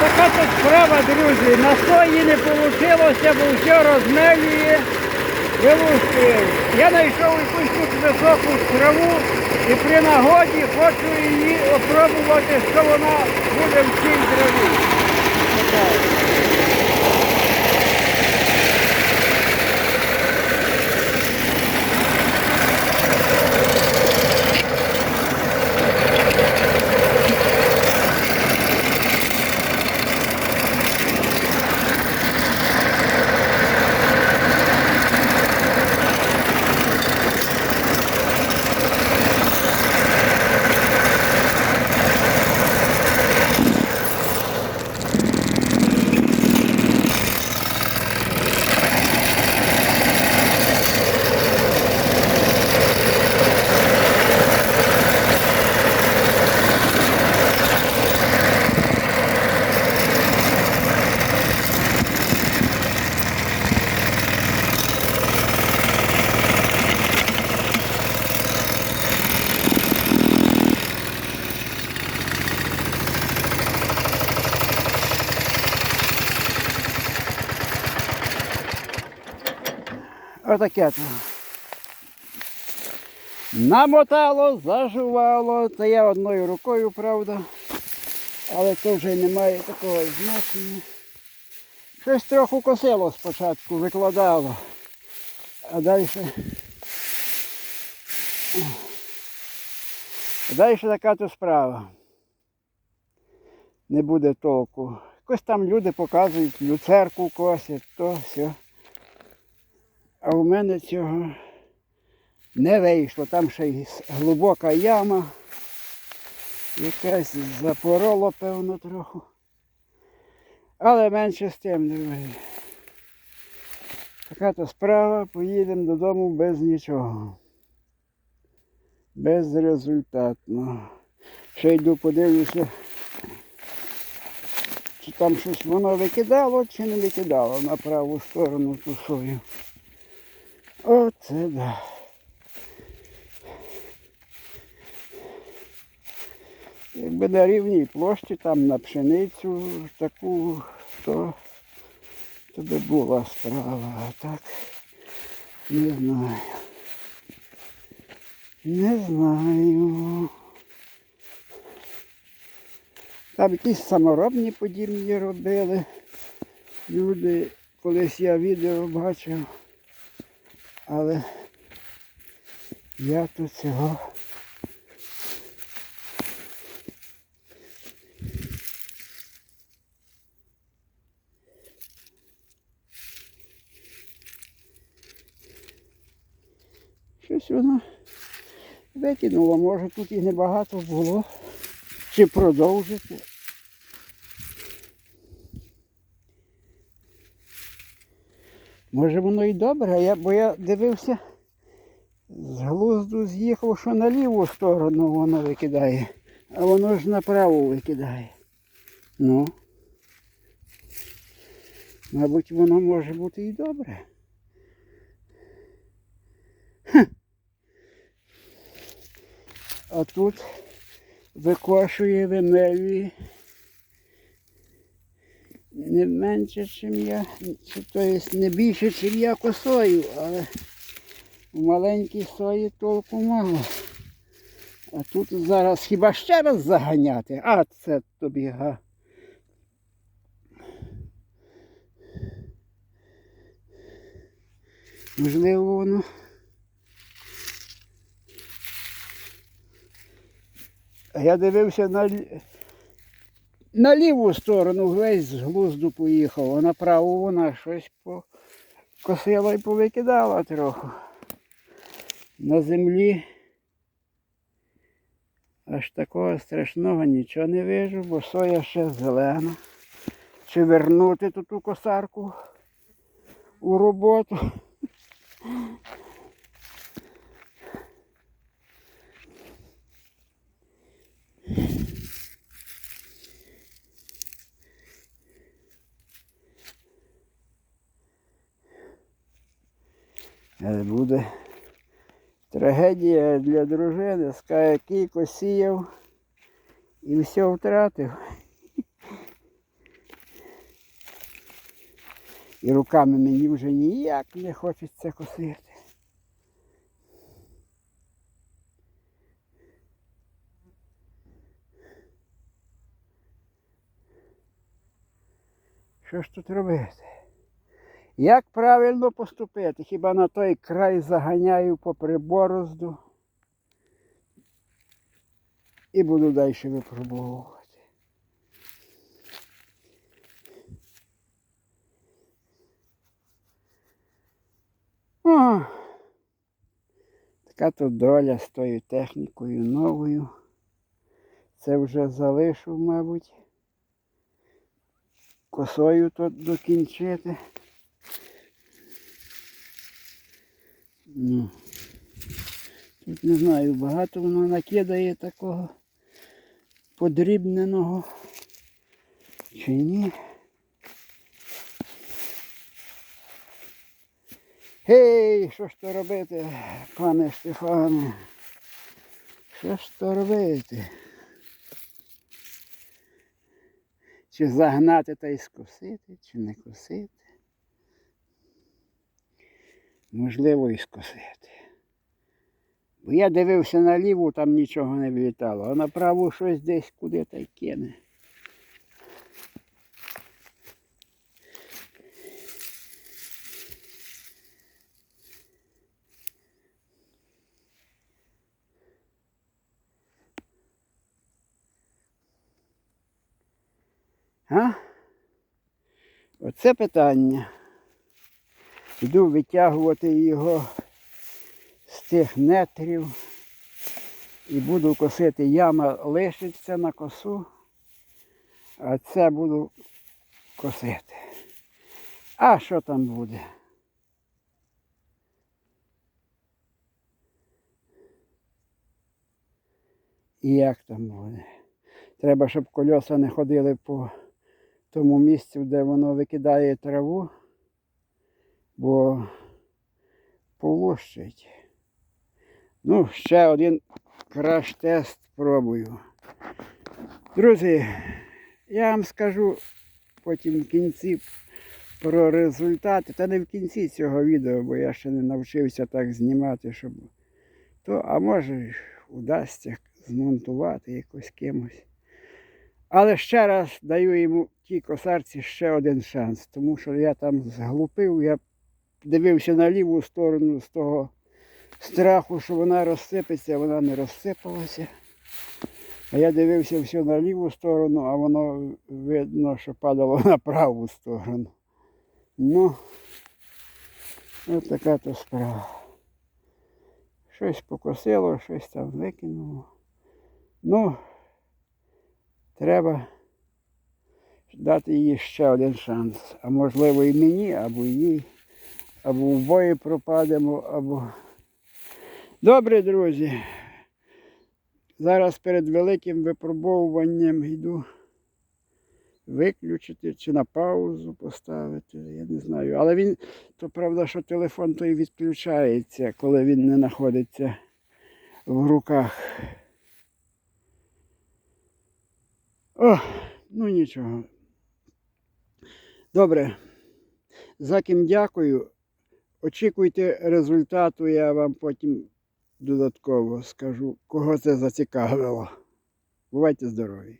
Отака тут справа, друзі. На сої не вийшло, бо все розмелює. Вилушки. Я знайшов якусь тут високу траву і при нагоді хочу її опробувати, що вона буде в цій траві. Отаке. Намотало, зажувало, це я одною рукою, правда. Але це вже не має такого значення. Щось трохи косило спочатку, викладало. А далі. А далі така то справа. Не буде толку. Якось там люди показують, люцерку косять, то все. А у мене цього не вийшло. Там ще й глибока яма. Якась запороло, певно, трохи. Але менше з тим, друзі. Така то справа, поїдемо додому без нічого. Безрезультатно. Ще йду подивлюся, чи там щось воно викидало, чи не викидало на праву сторону ту сою. Оце да. Якби на рівній площі там на пшеницю таку, то, то би була справа. А так не знаю. Не знаю. Там якісь саморобні подібні робили. Люди, колись я відео бачив. Але я тут цього щось воно викинуло, може тут і небагато було. Чи продовжити. Може воно і добре, я, бо я дивився, з глузду з'їхав, що на ліву сторону воно викидає, а воно ж на праву викидає. Ну. Мабуть, воно може бути і добре. Хм. А тут викошує вимелює не менше, ніж я, чи то є не більше, ніж я косою, але в маленькій сої толку мало. А тут зараз хіба ще раз заганяти? А це тобі га. Можливо, воно. Я дивився на, на ліву сторону, весь з глузду поїхав, а на праву вона щось покосила і повикидала трохи. На землі аж такого страшного нічого не вижу, бо соя ще зелена. Чи вернути ту косарку у роботу? Буде трагедія для дружини, скаже, кілько сіяв і все втратив. І руками мені вже ніяк не хочеться косити. Що ж тут робити? Як правильно поступити? Хіба на той край заганяю попри борозду і буду далі випробовувати. О, така тут доля з тою технікою новою. Це вже залишу, мабуть, косою тут докінчити. Ну, тут не знаю, багато воно накидає такого подрібненого чи ні. Гей, що ж то робити, пане Штефане? Що ж то робити? Чи загнати та й скосити, чи не косити? Можливо, і скосити. Бо я дивився наліву, там нічого не влітало, а направо щось десь куди та й кине. А? Оце питання. Йду витягувати його з тих нетрів і буду косити. Яма лишиться на косу, а це буду косити. А що там буде? І як там буде? Треба, щоб кольоса не ходили по тому місцю, де воно викидає траву, бо полощить. Ну, ще один краш-тест пробую. Друзі, я вам скажу потім в кінці про результати. Та не в кінці цього відео, бо я ще не навчився так знімати, щоб то, а може вдасться змонтувати якось кимось. Але ще раз даю йому тій косарці ще один шанс, тому що я там зглупив, я дивився на ліву сторону з того страху, що вона розсипеться, вона не розсипалася. А я дивився все на ліву сторону, а воно видно, що падало на праву сторону. Ну, ось така то справа. Щось покосило, щось там викинуло. Ну, треба дати їй ще один шанс. А можливо і мені, або їй, або в бої пропадемо, або. Добре, друзі. Зараз перед великим випробовуванням йду виключити чи на паузу поставити, я не знаю. Але він, то правда, що телефон той відключається, коли він не знаходиться в руках. О, ну нічого. Добре. За ким дякую. Очікуйте результату, я вам потім додатково скажу, кого це зацікавило. Бувайте здорові!